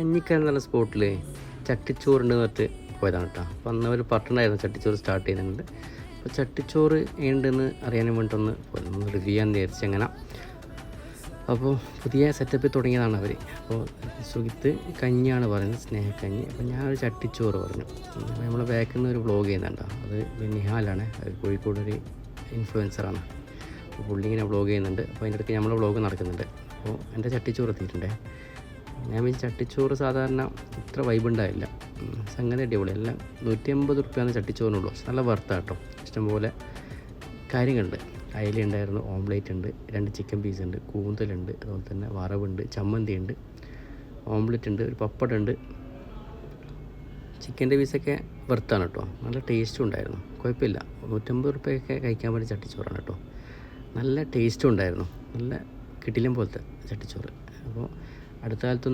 കഞ്ഞിക്കൽ നല്ല സ്പോട്ടിൽ ചട്ടിച്ചോറുണ്ട് എന്നിട്ട് പോയതാണ് കേട്ടോ. അപ്പോൾ അന്ന് അവർ പറഞ്ഞിട്ടുണ്ടായിരുന്നു ചട്ടിച്ചോറ് സ്റ്റാർട്ട് ചെയ്യുന്നുണ്ട് അപ്പോൾ ചട്ടിച്ചോറ് ഉണ്ടെന്ന് അറിയാനും വേണ്ടിയിട്ടൊന്ന് ഒന്ന് റിവ്യൂ ചെയ്യാൻ വിചാരിച്ചു അങ്ങനെ. അപ്പോൾ പുതിയ സെറ്റപ്പിൽ തുടങ്ങിയതാണ് അവർ അപ്പോൾ സുഖിത്ത് കഞ്ഞിയാണ് പറയുന്നത് സ്നേഹക്കഞ്ഞി. അപ്പോൾ ഞാൻ ഒരു ചട്ടിച്ചോറ് പറഞ്ഞു. നമ്മളെ ബാക്കിൽ നിന്ന് ഒരു വ്ളോഗ് ചെയ്യുന്നുണ്ടോ അത് നിഹാലാണ് കോഴിക്കോടൊരു ഇൻഫ്ലുവൻസറാണ് അപ്പോൾ പുള്ളി ഇങ്ങനെ വ്ളോഗ് ചെയ്യുന്നുണ്ട്. അപ്പോൾ അതിന്റെ അടുത്ത് നമ്മളെ വ്ളോഗ് നടക്കുന്നുണ്ട്. അപ്പോൾ എന്റെ ചട്ടിച്ചോറ് എത്തിയിട്ടുണ്ടേ. ഞാൻ ഈ ചട്ടിച്ചോറ് സാധാരണ ഇത്ര വൈബ് ഉണ്ടായില്ല സംഗതി അടിപൊളി. എല്ലാം നൂറ്റി അമ്പത് റുപ്യാണ് ചട്ടിച്ചോറിനുള്ളൂ. നല്ല നല്ല വർത്താട്ടോ ഇഷ്ടംപോലെ കാര്യങ്ങളുണ്ട്. അയില ഉണ്ടായിരുന്നു ഓംലേറ്റ് ഉണ്ട് രണ്ട് ചിക്കൻ പീസ് ഉണ്ട് കൂന്തലുണ്ട് അതുപോലെ തന്നെ വറവുണ്ട് ചമ്മന്തി ഉണ്ട് ഓംലെറ്റ് ഉണ്ട് ഒരു പപ്പടം ഉണ്ട്. ചിക്കന്റെ പീസൊക്കെ വെറുത്താണ് കേട്ടോ നല്ല ടേസ്റ്റും ഉണ്ടായിരുന്നു. കുഴപ്പമില്ല. നൂറ്റമ്പത് റുപ്യൊക്കെ കഴിക്കാൻ വേണ്ടി ചട്ടിച്ചോറാണ് കേട്ടോ നല്ല ടേസ്റ്റും ഉണ്ടായിരുന്നു. നല്ല കിട്ടിലും പോലത്തെ ചട്ടിച്ചോറ്. അപ്പോൾ അടുത്ത കാലത്തൊന്നും